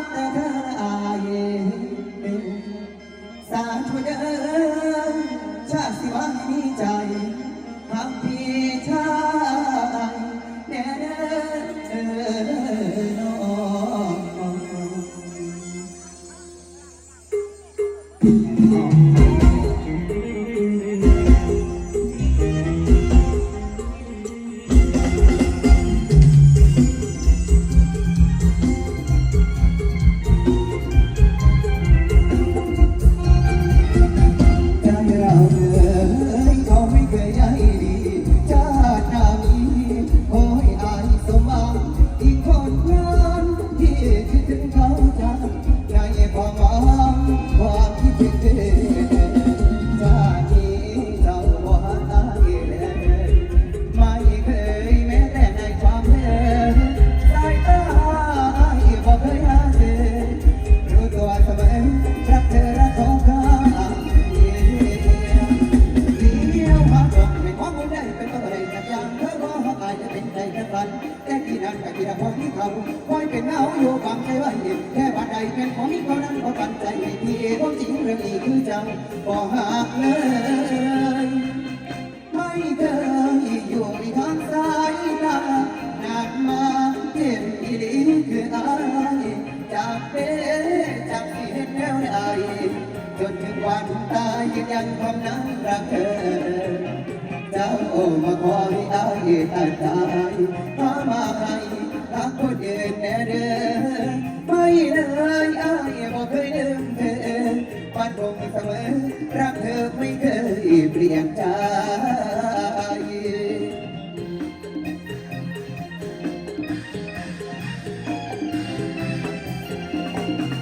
กแต่เธออายสาธุเดินชาติสิว่าให้มีใจทำพี่ชายแน่เด้อน้อง เป็นของนี้เท่านั้นพอปันใจให้ที่ความจริงเรื่องนี้คือจ้าบ่หักเลย ไม่เคยอยู่ในทางสายตานานมาเห็นอีหลีคืออายจากเป็นจากที่เห็นแล้วได้จนถึงวันตายยืนยันความนั้นรักเธอเจ้ามาคอยอายตายตายพามาให้รักคนอื่นแน่เด้อ งเสมอ รักเธอไม่เคยเปลี่ยนใจ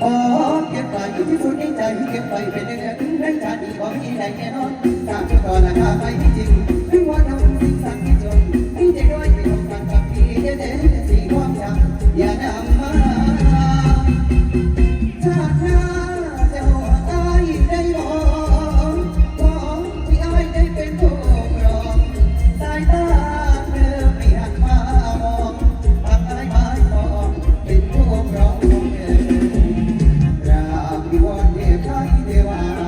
โอ้เก็บไปที่สุดในใจเก็บไปเป็น วอน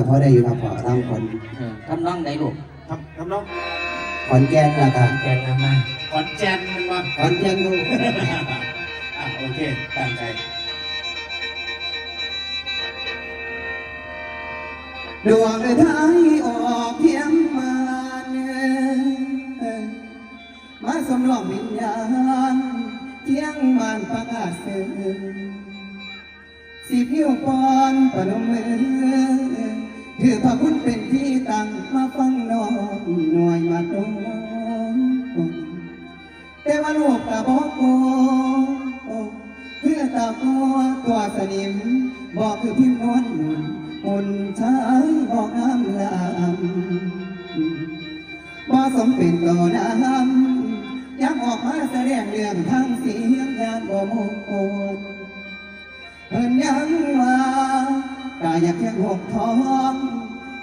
กับพ่อได้อยู่ครับพ่อตั้มคนเออทำน้องไหนลูกทำทำน้องขอนแก่นละกันแกนนำมาขอนแก่นมันว่าขอนแก่นลูกอะโอเคตั้งใจดวงไทยออกเพียงมาเนมาสมรองวิญญาณเที่ยงมานประกาศเสือสิพิวปอนประนมมือ คือพระคุณเป็นที่ตั้งมาฟังน้องหน่วยมาตรงแต่ว่าลูกตาบอกโกคือตาโกตัวสนิม บอกคือพิมพ์นวลหุ่นชายบอกน้ำลำบ่สมเป็นต่อน้ำยังออกมาแสดงเรื่องทางเสียงยานบ่มงคลเพิ่นยังว่า กายอยากเพียงหกทอง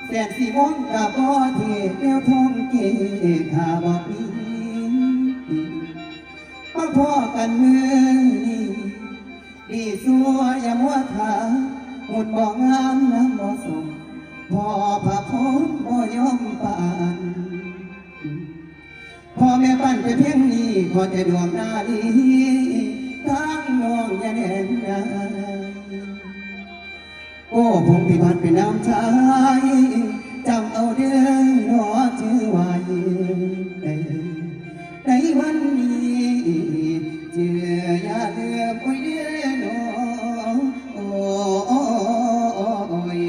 แสนสีม่วงกับบ่เทแก้วทองเกขาบอกมีมาพ่อกันมือนี้ดีสัวอย่ามัวถาหุ่นบ่งามน้ำบ่สมพ่อพระพรบ่ยอมปานพ่อแม่ปั้นไปเพียงนี้ขอแต่ดวงหน้านี้ทั้งน้องอย่าแน่นนา โอ้พงพิพัฒน์เป็นน้ำชายจำเอาเด้อหนอชื่อไว้ในวันนี้เจืออย่าเลือไปเด้อหนอโอ้ย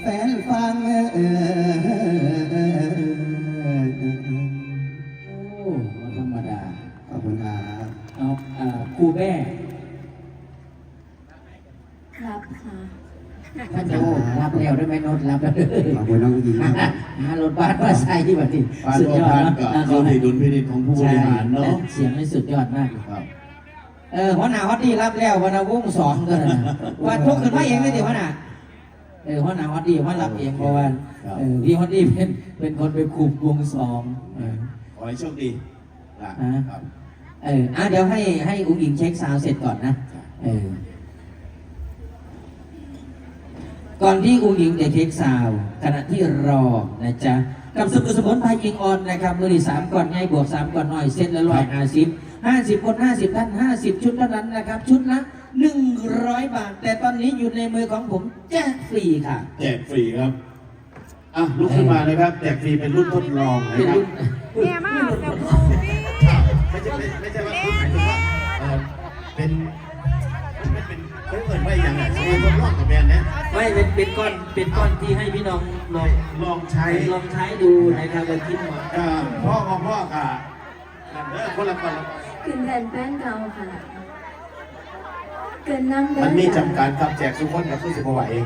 แฟนฟังเออโอ้บ่ธรรมดาขอบคุณครับเอาอ่าครูแม่ ครับค่ะ ท่านจะรับแล้วได้ไหมโนดรับแล้วขอบคุณน้องยิงหารถบัสมาใส่ที่บัดนี้ปานสุดร่วมยอดพันเนาะกับเราในดุลพินิจของผู้บริหารเนาะเสียงนี่สุดยอดมากเลยครับเออหัวหน้าวัดดีรับแล้ววันนาวงสองก็นะว่าทุกขึ้นมาเองเลยดิหัวหน้าเออหัวหน้าวัดดีว่ารับเองเพราะว่าเออพี่วัดดีเป็นเป็นคนไปคุมวงสองเออ ขอให้โชคดีนะอ่า ครับ เอออะเดี๋ยวให้ให้อุ้งอิงเช็คซาวด์เสร็จก่อนนะ เออ ก่อนที่อุ้งอิงจะเช็คซาวด์ขณะที่รอนะจ๊ะกับสมุนสมุนไพรยิงออนนะครับมือที่สามก่อนง่ายบวกสามก่อนหน่อยเซตละร้อยห้าสิบห้าสิบคนห้าสิบท่านห้าสิบชุดเท่านั้นนะครับ ชุดละหนึ่งร้อยบาท แต่ตอนนี้อยู่ในมือของผมแจกฟรีค่ะ แจกฟรีครับอะลุกขึ้นมาเลยครับแจกฟรีเป็นรุ่นทดลองนะเป็นครับรุ่นเนี่ยมาก เป็นเป็นก้อนเป็นก้อนที่ให้พี่น้องลองลองใช้ลองใช้ดูนะครับแล้วคิดว่าอ่าพ่อของพ่อกับนั่นเด้อคนละคนละขึ้นแทนแป้นเก่าค่ะ เกินน้ำเด้มันมีจำกัดครับแจกทุกคนกับผู้สิบกว่าเอง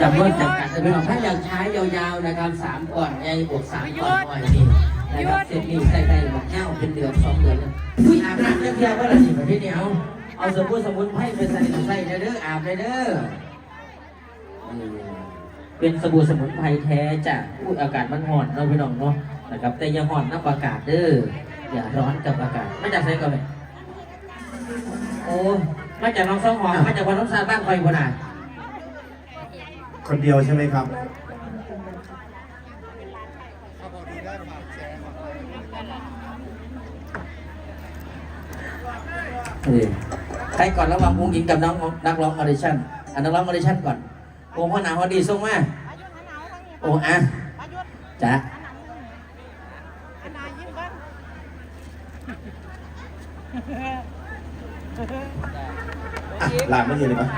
จำนวนจำกัดจะเป็นของถ้าอยากใช้ยาวๆนะครับสามก่อนใหญ่บวกสามก่อนหน่อยนี่ นะครับเซตนี้ใส่ได้บอกเง่าเป็นเดือนสองเดือนแล้วอุ้ยอาบน้ำเรียบร้ว่าอะสิประเทศนี้เอาเอาสมุนสมุนไพรไปใส่ใส่เด้ออาบเลยเด้อเออเป็นสบู่สมุนไพรแท้จะอุ้ยอากาศมันร้อนเนาะพี่น้องเนาะนะครับ แต่อยังร้อนนับอากาศเด้ออย่าร้อนกับอากาศไม่จากใส่ก็ไม่โอ้มาจากน้องสองหอมมาจากวันน้องซาบ้านคอยคนอะคนเดียวใช่ไหมครับ เออ ใครก่อนระหว่างวงหญิงกับน้องนักร้องออดิชั่นอันนักร้องออดิชั่นก่อนโอ้พ่อหนาวพอดีส่งมาโอ้อะจ้ะอะลาไม่เย็นเลยปะ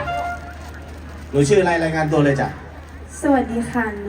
หนูชื่ออะไรรายงานตัวเลยจ้ะสวัสดีค่ะหนู